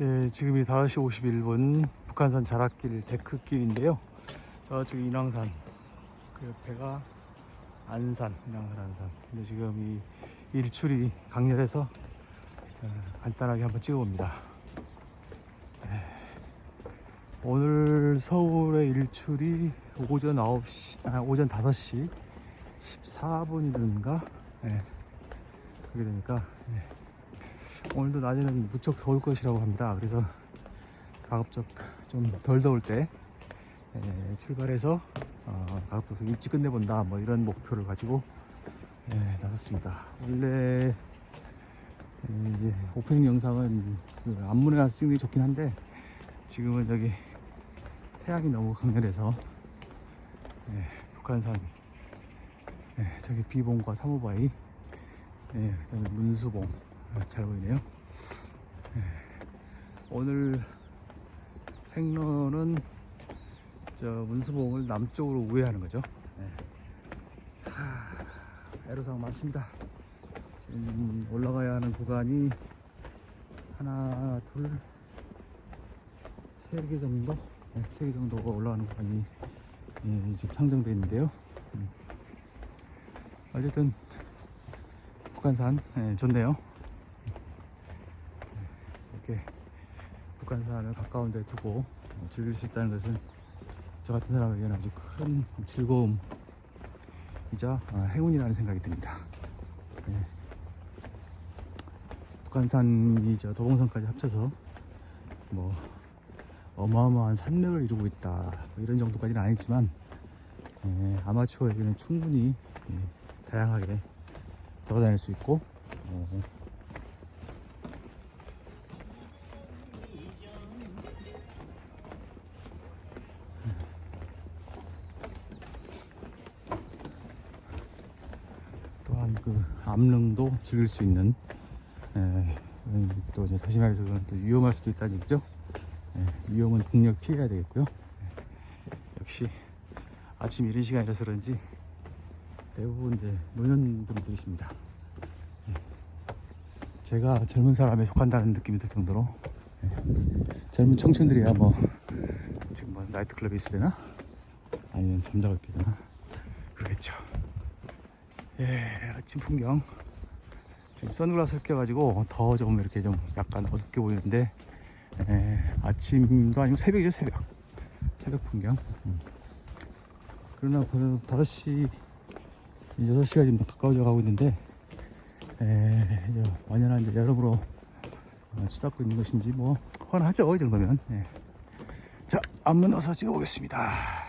예, 지금이 5시 51분 북한산 자락길 데크길인데요. 저쪽 인왕산 그 옆에가 안산, 인왕산 안산. 근데 지금 이 일출이 강렬해서 어, 간단하게 한번 찍어봅니다. 예, 오늘 서울의 일출이 오전 9시, 아, 오전 5시 14분이든가 예, 그게 되니까 예. 오늘도 낮에는 무척 더울 것이라고 합니다. 그래서 가급적 좀 덜 더울 때 에, 출발해서 어, 가급적 좀 일찍 끝내본다 뭐 이런 목표를 가지고 에, 나섰습니다. 원래 에, 이제 오프닝 영상은 그 안문에 가서 찍는 게 좋긴 한데 지금은 여기 태양이 너무 강렬해서 에, 북한산 에, 저기 비봉과 사무바위 예, 그다음에 문수봉 아, 잘 보이네요. 예, 오늘 행로는 저 문수봉을 남쪽으로 우회하는 거죠. 예. 하, 애로사항 많습니다. 지금 올라가야 하는 구간이 하나, 둘, 세 개 정도, 네, 세개 정도가 올라가는 구간이 예, 지금 상정되어 있는데요. 음. 어쨌든 북한산 예, 좋네요. 이렇게 북한산을 가까운 데 두고 어, 즐길 수 있다는 것은 저 같은 사람에게는 아주 큰 즐거움이자 어, 행운이라는 생각이 듭니다. 예. 북한산이 저 도봉산까지 합쳐서 뭐 어마어마한 산맥을 이루고 있다 뭐 이런 정도까지는 아니지만 예, 아마추어에게는 충분히 예, 다양하게 돌아다닐 수 있고 어, 또한 그 암릉도 즐길 수 있는 에, 음, 또 이제 다시 말해서 또 위험할 수도 있다는 얘기죠. 예, 위험은 극력 피해야 되겠고요. 예, 역시 아침 이른 시간이라서 그런지 대부분 이제 노년분들이십니다. 예, 제가 젊은 사람에 속한다는 느낌이 들 정도로 예, 젊은 청춘들이야 뭐 지금 뭐 나이트클럽에 있으려나 아니면 잠자고 있거나 그러겠죠. 예, 아침 풍경. 지금 선글라스를 껴가지고 더 좀 이렇게 좀 약간 어둡게 보이는데 예, 아침도 아니고 새벽이죠 새벽. 새벽 풍경. 음. 그러나 그 5시, 6시가 지금 가까워져 가고 있는데 에, 이제 완연한 이제 여름으로 어, 치닫고 있는 것인지 뭐 훤하죠 이 정도면. 예. 자, 앞문 어서 찍어보겠습니다.